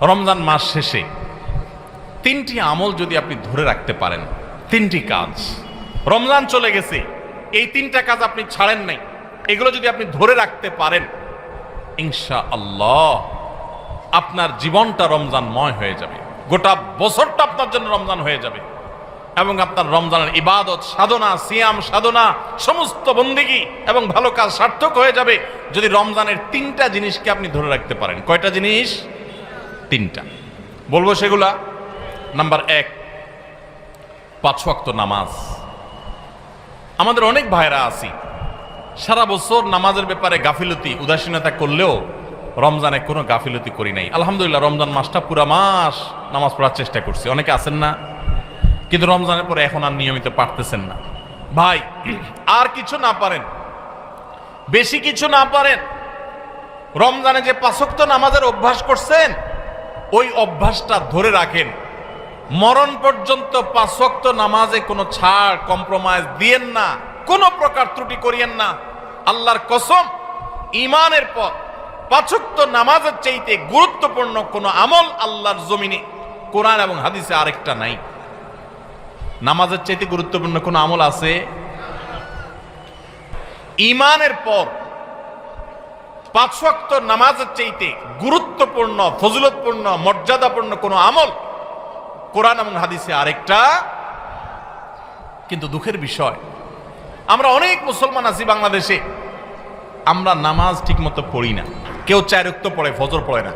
রমজান মাস শেষে তিনটি আমল যদি আপনি ধরে রাখতে পারেন, তিনটি কাজ। রমজান চলে গেছে, এই তিনটা কাজ আপনি ছাড়েন নাই, এগুলো যদি আপনি ধরে রাখতে পারেন ইনশা আল্লাহ আপনার জীবনটা রমজানময় হয়ে যাবে। গোটা বছরটা আপনার জন্য রমজান হয়ে যাবে। এবং আপনার রমজানের ইবাদত, সাধনা, সিয়াম, সাধনা, সমস্ত বন্দিগি এবং ভালো কাজ সার্থক হয়ে যাবে যদি রমজানের তিনটা জিনিসকে আপনি ধরে রাখতে পারেন। কয়টা জিনিস? তিনটা। বলব সেগুলা। নাম্বার এক, পাঁচ ওয়াক্ত নামাজ। আমাদের অনেক ভাইরা আছি। সারা বছর নামাজের ব্যাপারে গাফিলতি, উদাসীনতা করলেও রমজানে কোনো গাফিলতি করি নাই। আলহামদুলিল্লাহ, রমজান মাসটা পুরো মাস নামাজ পড়ার চেষ্টা করছি। অনেকে আছেন না, কিন্তু রমজানের পরে এখন আর নিয়মিত পারতেছেন না। ভাই, আর কিছু না পারেন। বেশি কিছু না পারেন। রমজানে যে পাঁচক্ত নামাজের অভ্যাস করছেন ওই অভ্যাসটা ধরে রাখেন। মরণ পর্যন্ত পাঁচক্ত নামাজে কোনো ছাড় কম্প্রোমাইজ দিয়েন না, কোনো প্রকার ত্রুটি করিয়েন না। আল্লাহর কসম ইমানের পর পাঁচক্ত নামাজের চাইতে গুরুত্বপূর্ণ কোনো আমল আল্লাহর জমিনে। কোরআন এবং হাদিসে আরেকটা নাই। নামাজের চাইতে গুরুত্বপূর্ণ কোনো আমল আছে? ইমানের পর পাঁচ ওয়াক্ত নামাজের চাইতে গুরুত্বপূর্ণ, ফজিলতপূর্ণ, মর্যাদাপূর্ণ কোনো আমল কোরআন এবং হাদিসে আরেকটা। কিন্তু দুঃখের বিষয়, আমরা অনেক মুসলমান আছি বাংলাদেশে, আমরা নামাজ ঠিকমতো পড়ি না। কেউ চার রক্ত পড়ে, ফজর পড়ে না।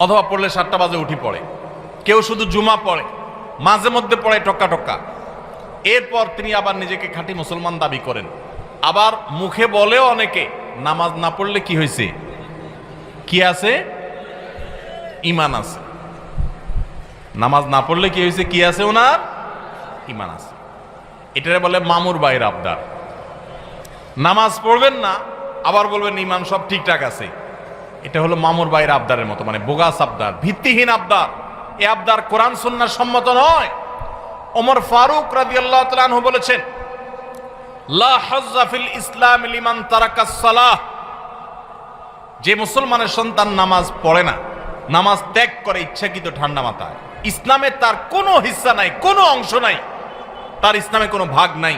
অথবা পড়লে সাতটা বাজে উঠি পড়ে। কেউ শুধু জুমা পড়ে, মাঝে মধ্যে পড়ে টক্কা টক্কা এরপর তিনি আবার নিজেকে খাঁটি মুসলমান দাবি করেন। আবার মুখে বলেও অনেকে, নামাজ না পড়লে কি হয়েছে? কি আছে? ইমান আছে। নামাজ না পড়লে কি হয়েছে? কি আছে ওনার? ইমান আছে। এটারে বলে মামুর বাইর আবদার। নামাজ পড়বেন না, আবার বলবেন ইমান সব ঠিকঠাক আছে। এটা হলো মামুর বাইর আবদারের মতো মানে বোগাস আবদার, ভিত্তিহীন আবদার। এ আবদার কোরআন সন্ন্যার সম্মত নয়। ওমর ফারুক তাআলা আনহু বলেছেন, লা হাজ্জাফিল ইসলাম লিমান তারাকাস সালাহ। যে মুসলমানের সন্তান নামাজ পড়ে না, নামাজ ত্যাগ করে ইচ্ছাকৃত ঠান্ডা মাথায়, ইসলামে তার কোনো হিস্সা নাই, কোনো অংশ নাই, তার ইসলামে কোনো ভাগ নাই,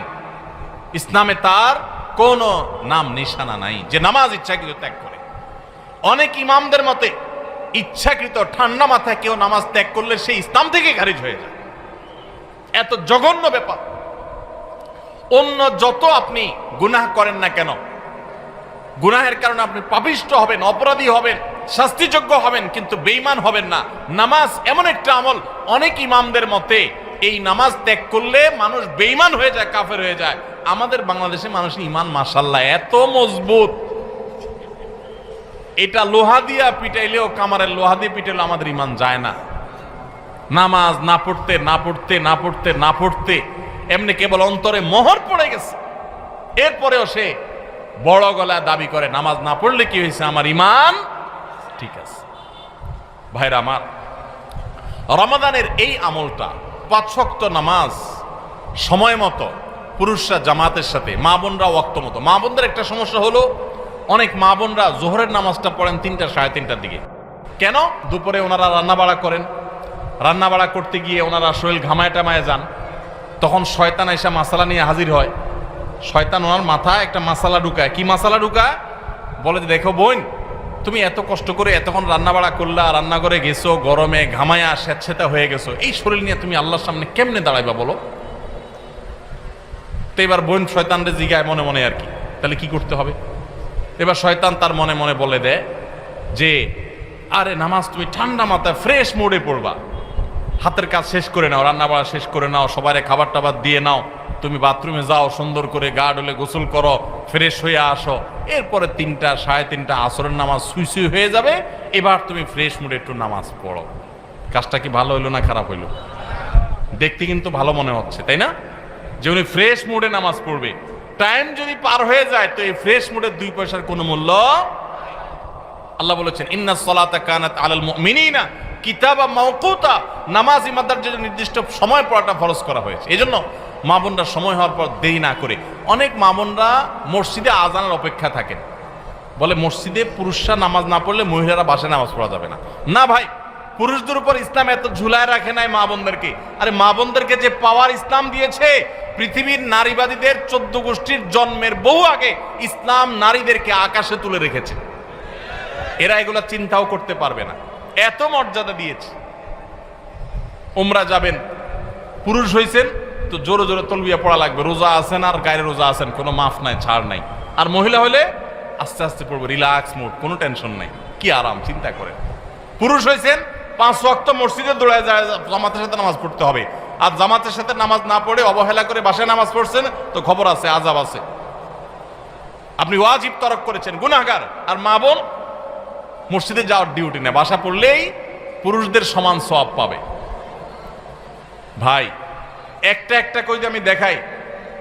ইসলামে তার কোনো নাম নিশানা নাই, যে নামাজ ইচ্ছাকৃত ত্যাগ করে। অনেক ইমামদের মতে, ইচ্ছাকৃত ঠান্ডা মাথায় কেউ নামাজ ত্যাগ করলে সে ইসলাম থেকে খারিজ হয়ে যায়। এত জঘন্য ব্যাপার। অন্য যত আপনি গুনাহ করেন না কেন গুনাহের কারণে আপনি পাপিষ্ট হবেন, অপরাধী হবেন, শাস্তিযোগ্য হবেন, কিন্তু বেইমান হবেন না। নামাজ এমন একটা আমল, অনেক ইমামদের মতে এই নামাজ ত্যাগ করলে মানুষ বেইমান হয়ে যায়, কাফের হয়ে যায়। আমাদের বাংলাদেশে মানুষের ইমান মাসাল্লাহ এত মজবুত। এটা লোহা দিয়া পিটাইলেও কামারের লোহা দিয়ে পিটাইলেও আমাদের ইমান যায় না। নামাজ না পড়তে না পড়তে না পড়তে না পড়তে, এমনি কেবল অন্তরে মোহর পড়ে গেছে। এরপরেও সে বড় গলায় দাবি করে, নামাজ না পড়লে কি হয়েছে? আমার ইমান ঠিক আছে। ভাইরা আমার, রমাদানের এই আমলটা, পাঁচ ওয়াক্ত নামাজ সময় মতো পুরুষরা জামাতের সাথে, মা বোনরা ওয়াক্ত মতো। মা বোনদের একটা সমস্যা হলো, অনেক মা বোনরা জোহরের নামাজটা পড়েন তিনটা, সাড়ে তিনটার দিকে। কেন? দুপুরে ওনারা রান্না বাড়া করেন। রান্না বাড়া করতে গিয়ে ওনারা শরীর ঘামায় টামায় যান। তখন শয়তান এসে মাসালা নিয়ে হাজির হয়। শয়তান ওনার মাথায় একটা মাসালা ঢুকায়। কি মাসালা ঢুকায়? বলে দেখো বোন, তুমি এত কষ্ট করে এতক্ষণ রান্না বাড়া করলা রান্না করে গেছো, গরমে ঘামায়া স্বেচ্ছেতা হয়ে গেছো। এই শরীর নিয়ে তুমি আল্লাহর সামনে কেমনে দাঁড়াইবা বলো? তো এবার বোন শয়তানরে জিগায় মনে মনে আর কি। তাহলে কি করতে হবে? এবার শয়তান তার মনে মনে বলে দেয় যে, আরে নামাজ তুমি ঠান্ডা মাথায় ফ্রেশ মোডে পড়বা। হাতের কাজ শেষ করে নাও রান্না বাড়া শেষ করে নাও সবাই খাবার টাবার দিয়ে নাও। তুমি বাথরুমে যাও, সুন্দর করে গা ডলে গোসল করো ফ্রেশ হয়ে আসো। এরপরে তিনটা, সাড়ে তিনটা আসরের নামাজ সুই সুই হয়ে যাবে। এবার তুমি ফ্রেশ মুডে একটু নামাজ পড়ো। কাজটা কি ভালো হইল না খারাপ হইল? দেখতে কিন্তু ভালো মনে হচ্ছে, তাই না? যে উনি ফ্রেশ মুডে নামাজ পড়বে। টাইম যদি পার হয়ে যায়, তো এই ফ্রেশ মুডের দুই পয়সার কোনো মূল্য আল্লাহ বলেছেন, ইন্না সলাতা কানাত আলাল মুমিনিনা। কিতাবা মাওকুতা, নামাজ ইমাদার জন্য নির্দিষ্ট সময় পড়াটা ফরজ করা হয়েছে। এই জন্য মা বোনরা সময় হওয়ার পর দেরি না করে। অনেক মা বোনরা মসজিদে আজানের অপেক্ষা থাকেন বলে, মসজিদে পুরুষরা নামাজ না পড়লে মহিলারা বাসায় নামাজ পড়া যাবে না। না ভাই, পুরুষদের উপর ইসলাম এত ঝুলায় রাখে নাই মা বোনদেরকে। আরে, মা বোনদেরকে যে পাওয়ার ইসলাম দিয়েছে, পৃথিবীর নারীবাদীদের চোদ্দ গোষ্ঠীর জন্মের বহু আগে ইসলাম নারীদেরকে আকাশে তুলে রেখেছে। এরা এগুলো চিন্তাও করতে পারবে না। এত মর্যাদা দিয়েছে। উমরা যাবেন, পুরুষ হয়েছেন তো জোরে জোরে তলবিয়া পড়া লাগবে। রোজা আছেন আর গায়ে রোজা আছেন, কোনো মাফ নাই, ছাড় নাই। আর মহিলা হলে আস্তে আস্তে পড়বে, রিল্যাক্স মুড, কোনো টেনশন নাই। কি আরাম, চিন্তা করেন। পুরুষ হয়েছেন পাঁচ ওয়াক্ত মসজিদে দৌড়ায় যায়, জামাতের সাথে নামাজ পড়তে হবে। আর জামাতের সাথে নামাজ না পড়ে অবহেলা করে বাসায় নামাজ পড়ছেন, তো খবর আছে আজাব আছে। আপনি ওয়াজিব তরক করেছেন, গুনাহগার। আর মা বোন মসজিদে যাওয়ার ডিউটি নেয় বাসা পড়লেই পুরুষদের সমান সব পাবে। ভাই, একটা একটা করে আমি দেখাই।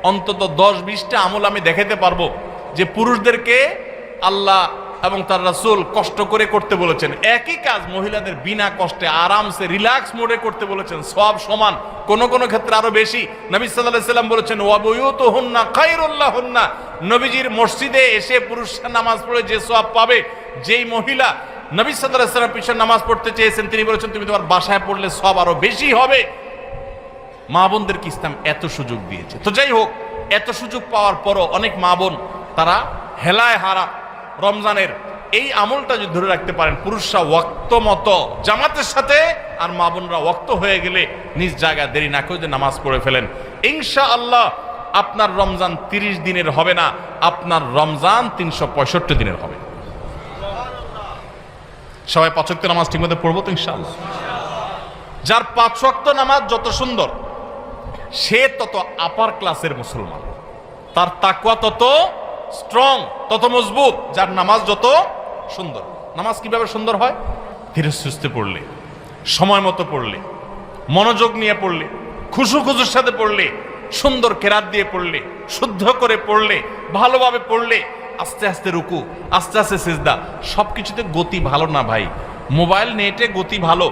অন্তত দশ বিশটা আমল আমি দেখাতে পারব যে পুরুষদেরকে আল্লাহ এবং তার রাসূল কষ্ট করে করতে বলেছেন। একই কাজ মহিলাদের বিনা কষ্টে আরামসে রিল্যাক্স মোডে করতে বলেছেন। সব সমান, কোন কোন ক্ষেত্রে আরও বেশি। নবী আলাইহি সাল্লাম বলেছেন, ওয়াবুয়ুতুহুন্না খায়রুল্লাহুন্না। নবীজির মসজিদে এসে পুরুষরা নামাজ পড়ে যে সব পাবে, যেই মহিলা নবী সাল্লাম পিছনে নামাজ পড়তে চেয়েছেন, তিনি বলেছেন, তুমি তোমার বাসায় পড়লে সব আরও বেশি হবে। মা বোনদেরকে ইসলাম এত সুযোগ দিয়েছে? তো যাই হোক, এত সুযোগ পাওয়ার পরও অনেক মা বোন, তারা হেলায় হারা। রমজানের এই আমলটা যদি ধরে রাখতে পারেন, পুরুষরা ওয়াক্ত মতো জামাতের সাথে আর মা বোনরা ওয়াক্ত হয়ে গেলে নিজ জায়গায় দেরি না করে নামাজ পড়ে ফেলেন। ইনশা আল্লাহ আপনার রমজান তিরিশ দিনের হবে না, আপনার রমজান তিনশো পঁয়ষট্টি দিনের হবে। সবাই পাচক নামাজ ঠিক মতো পড়ব তো ইনশাআল্লাহ? যার পাঁচ ওয়াক্ত নামাজ যত সুন্দর, সে তত আপার ক্লাসের মুসলমান। তার তাকুয়া তত স্ট্রং তত মজবুত, যার নামাজ যত সুন্দর। নামাজ কীভাবে সুন্দর হয়? ধীরে সুস্থে পড়লে, সময় মতো পড়লে, মনোযোগ নিয়ে পড়লে, খুশু খুশুর সাথে পড়লে, সুন্দর কেরাত দিয়ে পড়লে, শুদ্ধ করে পড়লে, ভালোভাবে পড়লে, আস্তে আস্তে রুকু, আস্তে আস্তে সেজদা সব কিছুতে গতি ভালো না ভাই। মোবাইল নেটে গতি ভালো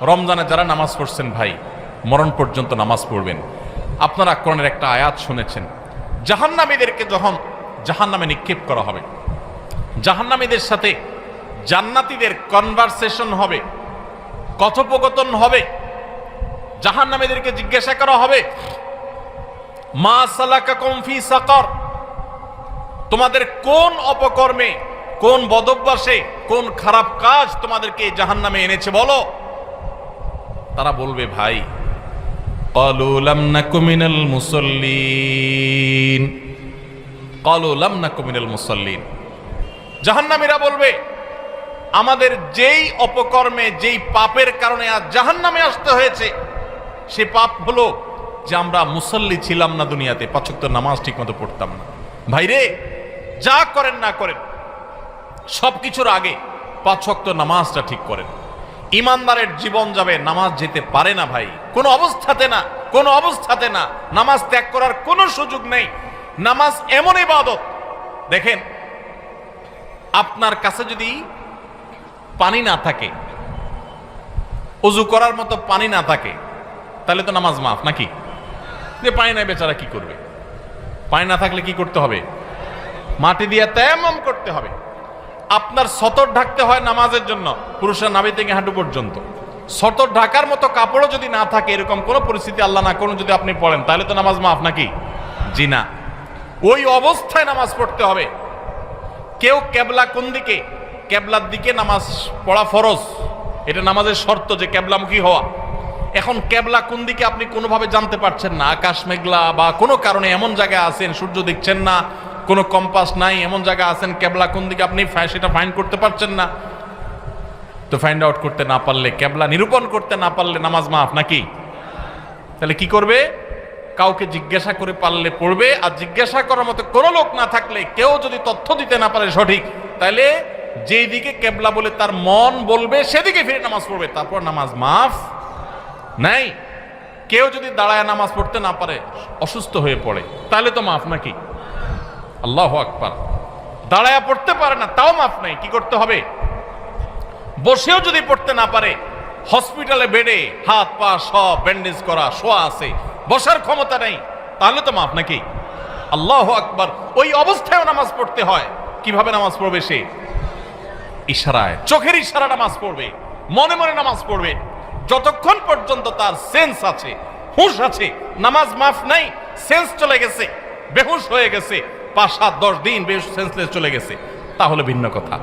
রমজানে যারা নামাজ পড়ছেন ভাই, মরণ পর্যন্ত নামাজ পড়বেন। আপনারা কোরআনের একটা আয়াত শুনেছেন। জাহান্নামীদেরকে যখন জাহান্নামে নিক্ষেপ করা হবে, জাহান্নামীদের সাথে জান্নাতীদের কনভারসেশন হবে, কথোপকথন হবে, জাহান্নামীদেরকে জিজ্ঞাসা করা হবে, মা সালাকা কমফি সাকর, তোমাদের কোন অপকর্মে, কোন বদভ্যাসে, কোন খারাপ কাজ তোমাদেরকে জাহান্নামে এনেছে বলো? তারা বলবে, ভাই কলুলামনাকুমিনাল মুসল্লিন। কলুলামনাকুমিনাল মুসল্লিন। জাহান্নামীরা বলবে, আমাদের যেই অপকর্মে, যেই পাপের কারণে আজ জাহান্নামে আসতে হয়েছে, সে পাপ হলো যে আমরা মুসল্লি ছিলাম না দুনিয়াতে পাচক নামাজ ঠিক মতো পড়তাম না। ভাইরে যা করেন না করেন সব কিছুর আগে পাঁচ নামাজটা ঠিক করেন। ইমানদারের জীবন যাবে, নামাজ যেতে পারে না ভাই। কোনো অবস্থাতে না, কোনো অবস্থাতে না। নামাজ ত্যাগ করার কোনো সুযোগ নেই। নামাজ এমন ইবাদত। দেখেন, আপনার কাছে যদি পানি না থাকে অজু করার মতো পানি না থাকে, তাহলে তো নামাজ মাফ নাকি? যে পানি নাই বেচারা কি করবে? পানি না থাকলে কি করতে হবে? মাটি দিয়ে তেমন করতে হবে। আপনার সতর ঢাকতে হয় নামাজের জন্য, পুরুষের নাভি থেকে হাঁটু পর্যন্ত। সতর ঢাকার মতো কাপড়ও যদি না থাকে, এরকম কোনো পরিস্থিতি আল্লাহ না করুন যদি আপনি পড়েন, তাহলে তো নামাজ মাফ নাকি? জি না। ওই অবস্থায় নামাজ পড়তে হবে। কেউ কেবলা কোন দিকে? কেবলার দিকে নামাজ পড়া ফরজ। এটা নামাজের শর্ত যে কেবলামুখী হওয়া। এখন কেবলা কোন দিকে আপনি কোনোভাবে জানতে পারছেন না? আকাশ মেঘলা বা কোনো কারণে এমন জায়গায় আছেন, সূর্য দেখছেন না কোনো কম্পাস নাই, এমন জায়গা আছেন, কেবলা কোন দিকে আপনি সেটা ফাইন্ড করতে পারছেন না। তো ফাইন্ড আউট করতে না পারলে, কেবলা নিরূপণ করতে না পারলে নামাজ মাফ নাকি? তাহলে কি করবে? কাউকে জিজ্ঞাসা করে পারলে পড়বে, আর জিজ্ঞাসা করার মতো কোনো লোক না থাকলে, কেউ যদি তথ্য দিতে না পারে সঠিক, তাহলে যেই দিকে কেবলা বলে তার মন বলবে, সেদিকে ফিরে নামাজ পড়বে। তারপর নামাজ মাফ নাই। কেউ যদি দাঁড়ায় নামাজ পড়তে না পারে, অসুস্থ হয়ে পড়ে, তাহলে তো মাফ নাকি? আল্লাহ আকবার। দাঁড়ায়া পড়তে পারে না, তাও মাফ নাই, কি করতে হবে? বসেও যদি পড়তে না পারে, হসপিটালে বেডে হাত, পা সব ব্যান্ডেজ করা, শোয়া আছে, বসার ক্ষমতা নেই, তাহলে তো মাফ নাকি? আল্লাহ আকবার, ওই অবস্থায়ও নামাজ পড়তে হয়। কীভাবে নামাজ পড়বে সে? ইশারায়, চোখের ইশারা নামাজ পড়বে, মনে মনে নামাজ পড়বে। যতক্ষণ পর্যন্ত তার সেন্স আছে, হুঁশ আছে, নামাজ মাফ নাই সেন্স চলে গেছে, বেহুশ হয়ে গেছে পাঁচ সাত দশ দিন বেশ সেন্সলেস চলে গেছে। তাহলে ভিন্ন কথা।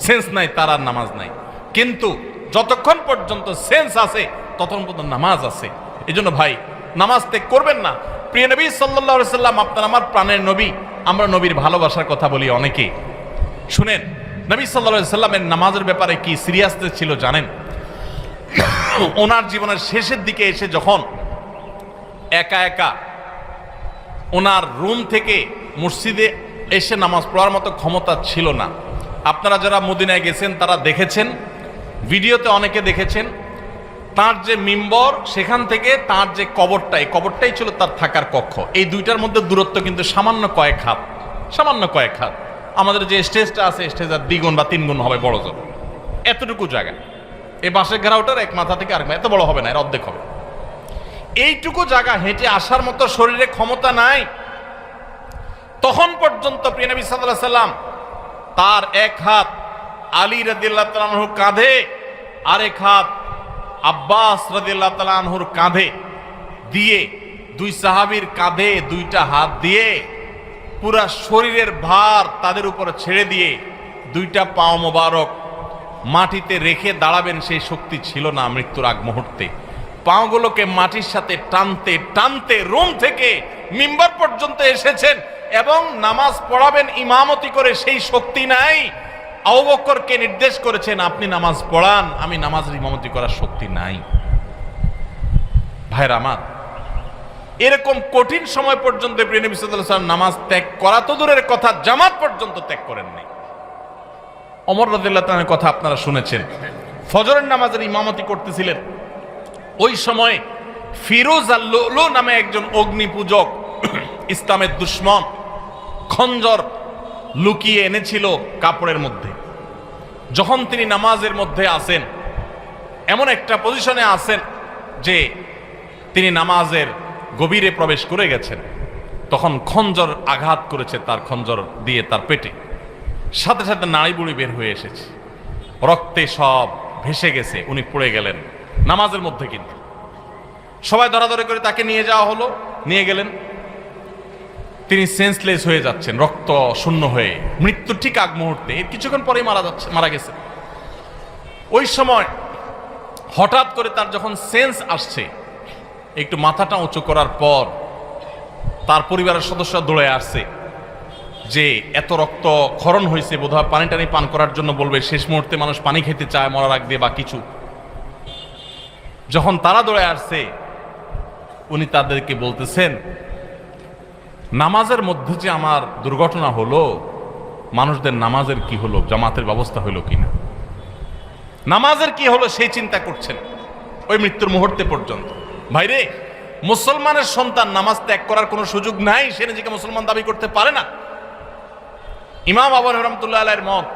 সেন্স নাই, তার আর নামাজ নাই। কিন্তু যতক্ষণ পর্যন্ত সেন্স আছে, ততক্ষণ পর্যন্ত নামাজ আছে। এই জন্য ভাই, নামাজ ত্যাগ করবেন না। প্রিয় নবী সাল্লাহ সাল্লাম, আপনার আমার প্রাণের নবী, আমরা নবীর ভালোবাসার কথা বলি অনেকে। শুনেন, নবী সাল্লা সাল্লামের নামাজের ব্যাপারে কি সিরিয়াসনেস ছিল জানেন? ওনার জীবনের শেষের দিকে এসে যখন একা একা ওনার রুম থেকে মসজিদে এসে নামাজ পড়ার মতো ক্ষমতা ছিল না। আপনারা যারা মদিনায় গেছেন, তারা দেখেছেন, ভিডিওতে অনেকে দেখেছেন, তার যে মিম্বর, সেখান থেকে তার যে কবরটা, এই কবরটাই ছিল তার থাকার কক্ষ। এই দুইটার মধ্যে দূরত্ব কিন্তু সামান্য কয়েক হাত, সামান্য কয়েক হাত। আমাদের যে স্টেজটা আছে স্টেজের দ্বিগুণ বা তিনগুণ হবে বড় জোর। এতটুকু জায়গা। এই বাঁশের ঘেরাওটার এক মাথা থেকে আরেক এত বড় হবে না, এর অর্ধেক হবে। এইটুকু জায়গা হেঁটে আসার মতো শরীরে ক্ষমতা নাই। তখন পর্যন্ত প্রিয়নবী সাল্লাহ সাল্লাম তার এক হাত আলী রাদিল্লাহ তালানহুর কাঁধে, আরেক হাত আব্বাস রাদিল্লাহ তালানহুর কাঁধে দিয়ে দুই সাহাবীর কাঁধে দুইটা হাত দিয়ে পুরা শরীরের ভার তাদের উপর ছেড়ে দিয়ে দুইটা পাও মোবারক মাটিতে রেখে দাঁড়াবেন সেই শক্তি ছিল না মৃত্যুর আগ মুহূর্তে। পাওগুলোকে মাটির সাথে টানতে টানতে রুম থেকে মিম্বার পর্যন্ত এসেছেন। এবং নামাজ পড়াবেন, ইমামতি করে সেই শক্তি নাই। আউবকরকে নির্দেশ করেছেন, আপনি নামাজ পড়ান, আমি নামাজের ইমামতি করার শক্তি নাই। ভাইরা আমার, এরকম কঠিন সময় পর্যন্ত নামাজ ত্যাগ করা তো দূরের কথা, জামাত পর্যন্ত ত্যাগ করেননি অমর রাদিল্লাহ কথা আপনারা শুনেছেন। ফজরের নামাজের ইমামতি করতেছিলেন। ওই সময় ফিরোজ আল্লু নামে একজন অগ্নি পূজক ইসলামের দুশ্মন খঞ্জর লুকিয়ে এনেছিল কাপড়ের মধ্যে। যখন তিনি নামাজের মধ্যে আসেন, এমন একটা পজিশনে আসেন যে তিনি নামাজের গভীরে প্রবেশ করে গেছেন। তখন খঞ্জর আঘাত করেছে তার খঞ্জর দিয়ে তার পেটে। সাথে সাথে নাড়ি বুড়ি বের হয়ে এসেছে। রক্তে সব ভেসে গেছে, উনি পড়ে গেলেন নামাজের মধ্যে কিন্তু। সবাই ধরাধরি করে তাকে নিয়ে যাওয়া হলো, নিয়ে গেলেন। তিনি সেন্সলেস হয়ে যাচ্ছেন, রক্ত শূন্য হয়ে। মৃত্যুর ঠিক আগ মুহূর্তে, এর কিছুক্ষণ পরেই মারা যাচ্ছে, মারা গেছে। ওই সময় হঠাৎ করে তার যখন সেন্স আসছে, একটু মাথাটা উঁচু করার পর তার পরিবারের সদস্যরা দৌড়ে আসছে যে, এত রক্ত ক্ষরণ হয়েছে বোধহয় পানি টানি পান করার জন্য বলবে, শেষ মুহূর্তে মানুষ পানি খেতে চায় মরা রাখবে বা কিছু। যখন তারা দৌড়ে আসছে, উনি তাদেরকে বলতেছেন নামাজের মধ্যে যে আমার দুর্ঘটনা হলো, মানুষদের নামাজের কি হলো, জামাতের ব্যবস্থা হলো কিনা নামাজের কি হলো সেই চিন্তা করছেন ওই মৃত্যুর মুহূর্তে পর্যন্ত। ভাইরে, মুসলমানের সন্তান নামাজ ত্যাগ করার কোনো সুযোগ নাই, সে নিজেকে মুসলমান দাবি করতে পারে না। ইমাম আবু রহমতুল্লাহ আলাইয়ের মত,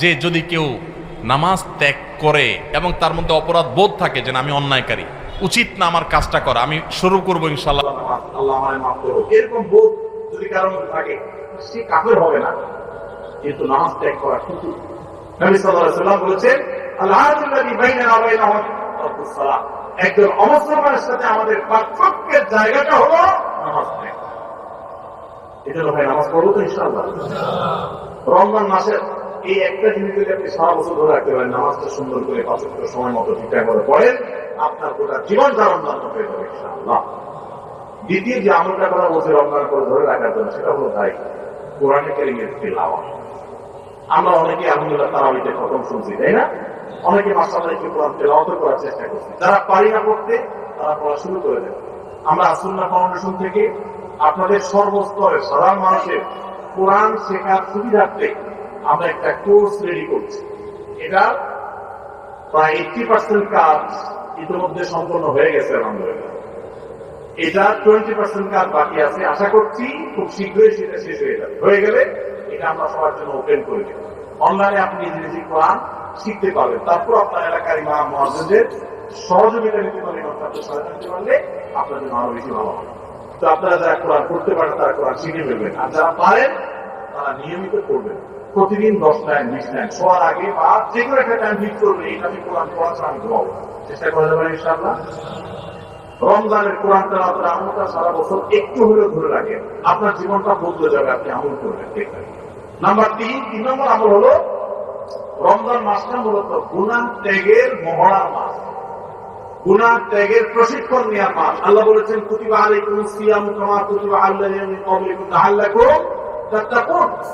যে যদি কেউ নামাজ ত্যাগ করে এবং তার মধ্যে অপরাধ বোধ থাকে যে আমি অন্যায়কারী উচিত না আমার কাজটা করা। আমি শুরু করব ইনশাল্লাহ এরকম বোধ যদি মধ্যে থাকে, সে হবে না। নামাজ ত্যাগ করা আমাদের পার্থক্যের জায়গাটা নামাজ এটা তো রমজান মাসের এই একটা জিনিস যদি আপনি সারা বছর ধরে রাখতে পারেন, নামাজটা সুন্দর করে পাঁচ সময় মতো ঠিকঠাক করে পড়েন, আপনার গোটা জীবনটা রমজান হয়ে যাবে ইনশাআল্লাহ। দ্বিতীয় যে আমলটা করা বলছে, রমজান করে ধরে রাখার জন্য, সেটা হলো ভাই, কোরআনে কেরিমের তেলাওয়া আমরা অনেকে, আলহামদুলিল্লাহ, তারাবিতে খতম শুনছি, তাই না? অনেকে মাসাল্লাহ একটু কোরআন তেলাওয়াত করার চেষ্টা করছি। যারা পারি না করতে, তারা পড়া শুরু করে দেবে আমরা আসুল্লাহ ফাউন্ডেশন থেকে আপনাদের সর্বস্তরের সাধারণ মানুষের কোরআন শেখার সুবিধার্থে আমরা একটা কোর্স রেডি করছি। এটা প্রায় এইটটি পার্সেন্ট কাজ ইতিমধ্যে সম্পন্ন হয়ে গেছে, আলহামদুলিল্লাহ। এটা টোয়েন্টি পার্সেন্ট কাজ বাকি আছে। আশা করছি খুব শীঘ্রই সেটা শেষ হয়ে যাবে। হয়ে গেলে এটা আমরা সবার জন্য ওপেন করে দেব। অনলাইনে আপনি ইংরেজি কোরআন শিখতে পারবেন। তারপর আপনার এলাকার ইমাম, মহাজনদের সহযোগিতা নিতে পারলে এবং তাদের সহায়তা নিতে পারলে আপনার জন্য আরও বেশি ভালো হবে। তো আপনারা যারা কোরআন করতে পারেন, তারা কোরআন শিখে ফেলবেন। আর যারা পারেন, তারা নিয়মিত করবেন প্রতিদিন দশ লাইন বিশ লাইন শোয়ার আগে বা যে কোনো একটা টাইম ফিক্স করবে এটা আমি কোরআন পড়া ছাড়া চেষ্টা করা যাবে ইনশাআল্লাহ। রমজানের কোরআন তেলাওয়াতের আমলটা সারা বছর একটু হলেও ধরে রাখেন আপনার জীবনটা বদলে যাবে, আপনি আমল করবেন নাম্বার তিন তিন নম্বর আমল হলো, রমজান মাসটা মূলত গুনাহ ত্যাগের মহড়ার মাস। গুনাহ ত্যাগের প্রশিক্ষণ নেওয়ার মাস। আল্লাহ বলেছেন, কুতিবা আলাইকুম সিয়াম কামা কুতিবা আল্লাযিনা ক্বাবলিকুম লাআল্লাকুম তাত্তাকুন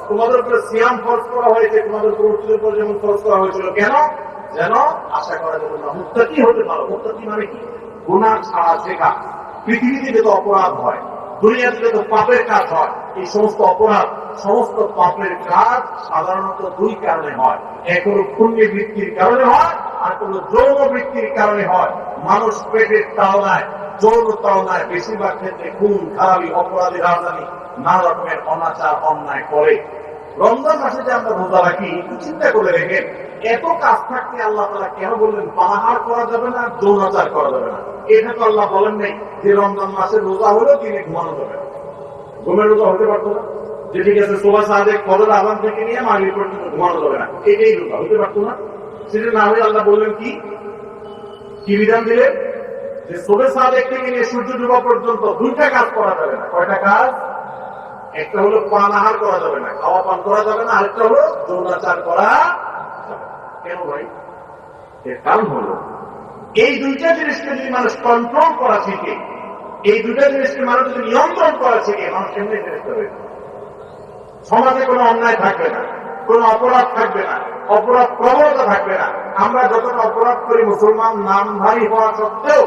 তোমাদের উপরে সিয়াম করা হয়েছে, তোমাদের উপর উচিতের উপর যেমন করা হয়েছিল। কেন? যেন আশা করা না মুত্তাকি হতে পারো। মুত্তাকি মানে কি? ছাড়া শেখা পৃথিবীতে অপরাধ হয়, দুনিয়াতে যত পাপের কাজ হয়, এই সমস্ত অপরাধ, সমস্ত পাপের কাজ সাধারণত দুই কারণে হয়। এক হলো পুণ্যের বৃত্তির কারণে হয়, আর হলো যৌন বৃত্তির কারণে হয়। মানুষ পেটের তাওনায় যৌন তাওনায় বেশিরভাগ ক্ষেত্রে খুন খারাপি অপরাধী, রাজধানী। নানা রকমের অনাচার, অন্যায় করে। রমজান মাসে যে আমরা রোজা রাখি চিন্তা করে রেখেন এত কাজ থাকতে আল্লাহ তালা কেন বললেন পানাহার করা যাবে না যৌনাচার করা যাবে না? এটা তো আল্লাহ বলেন নাই যে রমজান মাসে রোজা হলেও দিনে ঘুমানো যাবে ঘুমের রোজা হতে পারতো না। যে ঠিক আছে সোভা সাহায্যে কদর আজান থেকে নিয়ে মাগরিব পর্যন্ত ঘুমানো যাবে না। এটাই রোজা হতে পারতো না। সেটা না হয়ে আল্লাহ বললেন কি? কি বিধান দিলেন? যে সোভে সাহায্য থেকে নিয়ে সূর্য ডুবা পর্যন্ত দুইটা কাজ করা যাবে না। কয়টা কাজ? একটা হলো পান আহার করা যাবে না, খাওয়া পান করা যাবে না, আরেকটা হলো যৌনাচার করা কেন ভাই? এর কারণ হলো, এই দুইটা জিনিসকে যদি মানুষ কন্ট্রোল করা শিখে, এই দুইটা জিনিসকে মানুষ যদি নিয়ন্ত্রণ করা শিখে, মানুষ এমনি ফেরত হবে? সমাজে কোনো অন্যায় থাকবে না, কোনো অপরাধ থাকবে না, অপরাধ প্রবণতা থাকবে না। আমরা যতটা অপরাধ করি, মুসলমান নাম নামধারী হওয়া সত্ত্বেও